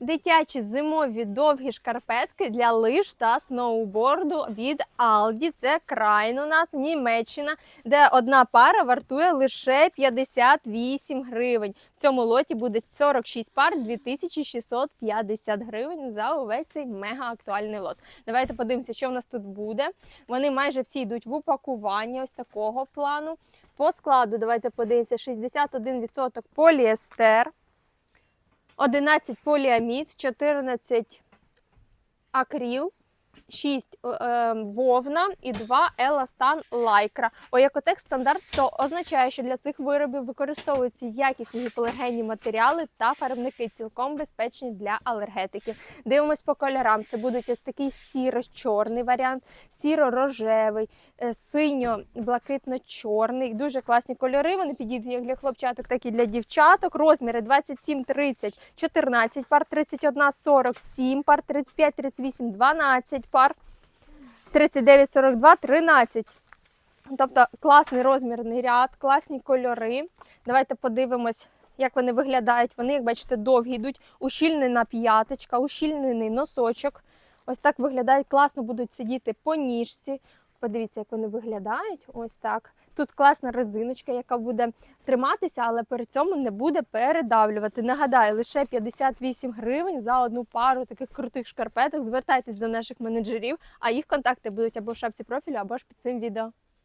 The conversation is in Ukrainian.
Дитячі зимові довгі шкарпетки для лиж та сноуборду від Aldi. Це крайн у нас Німеччина, де одна пара вартує лише 58 гривень. В цьому лоті буде 46 пар 2650 гривень за увесь цей мега актуальний лот. Давайте подивимося, що в нас тут буде. Вони майже всі йдуть в упакуванні ось такого плану. По складу давайте подивимося: 61% поліестер. 11 поліамід, 14 акріл, 6 е, вовна і 2 еластан лайкра. Оякотек стандарт 100 означає, що для цих виробів використовуються якісні гіпоалергенні матеріали та фарбники, цілком безпечні для алергетиків. Дивимось по кольорам. Це будуть ось такий сіро-чорний варіант, сіро-рожевий, е, синьо-блакитно-чорний. Дуже класні кольори. Вони підійдуть як для хлопчаток, так і для дівчаток. Розміри 27, 30, 14 пар, 31, 47 пар, 35, 38, 12 пар, 39, 42, 13. Тобто класний розмірний ряд, класні кольори. Давайте подивимось, як вони виглядають. Вони, як бачите, довгі йдуть, ущільнена п'яточка, ущільнений носочок. Ось так виглядають, класно будуть сидіти по ніжці. Подивіться, як вони виглядають. Ось так. Тут класна резиночка, яка буде триматися, але при цьому не буде передавлювати. Нагадаю, лише 58 гривень за одну пару таких крутих шкарпеток. Звертайтесь до наших менеджерів, а їх контакти будуть або в шапці профілю, або ж під цим відео.